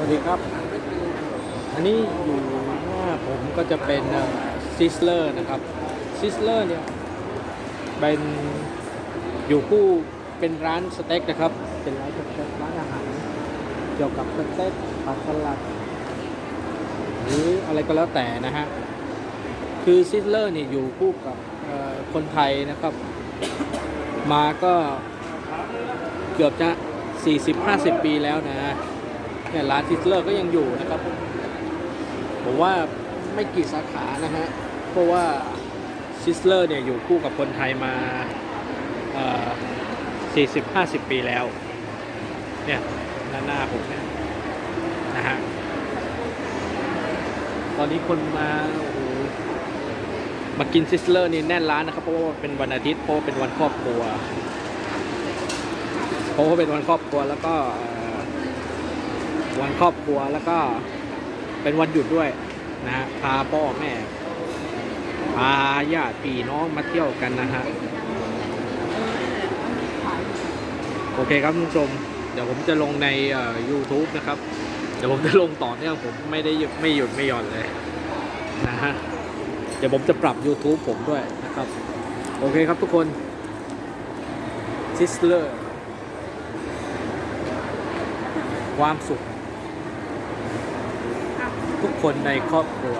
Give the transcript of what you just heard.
วัสดีครับ อันนี้อยู่หน้าผมก็จะเป็นซิสเลอร์นะครับซิสเลอร์เนี่ยเป็นอยู่คู่เป็นร้านสเต็กนะครับ เป็นร้านสเต็กร้านอาหารเกี่ยวกับสเต็กผัดสลัดหรืออะไรก็แล้วแต่นะฮะ คือซิสเลอร์เนี่ยอยู่คู่กับคนไทยนะครับ มาก็เกือบจะ 40-50 ปีแล้วนะ เนี่ยร้านซิสเลอร์ก็ยังอยู่นะครับ ผมว่าไม่กี่สาขานะฮะ เพราะว่าซิสเลอร์เนี่ยอยู่คู่กับคนไทยมาเอ่อ40-50 ปีแล้ว เนี่ยหน้าหน้าผมเนี่ยนะฮะ ตอนนี้คนมาโอ้โหมากินซิสเลอร์นี่แน่นร้านนะครับ เพราะว่าเป็นวันอาทิตย์เพราะว่าเป็นวันครอบครัว เพราะว่าเป็นวันครอบครัวแล้วก็ วันครอบครัวแล้วก็เป็นวันหยุดด้วยนะฮะพาพ่อแม่พาญาติพี่น้องมาเที่ยวกันนะฮะโอเคครับคุณผู้ชม เดี๋ยวผมจะลงในเอ่อ YouTube นะครับ เดี๋ยวผมจะลงต่อเนื่องผมไม่ได้ไม่หยุดไม่หย่อนเลยนะฮะเดี๋ยวผมจะปรับ YouTube ผมด้วยนะครับ โอเคครับทุกคนซิสเลอร์ความสุข ทุกคนในครอบครัว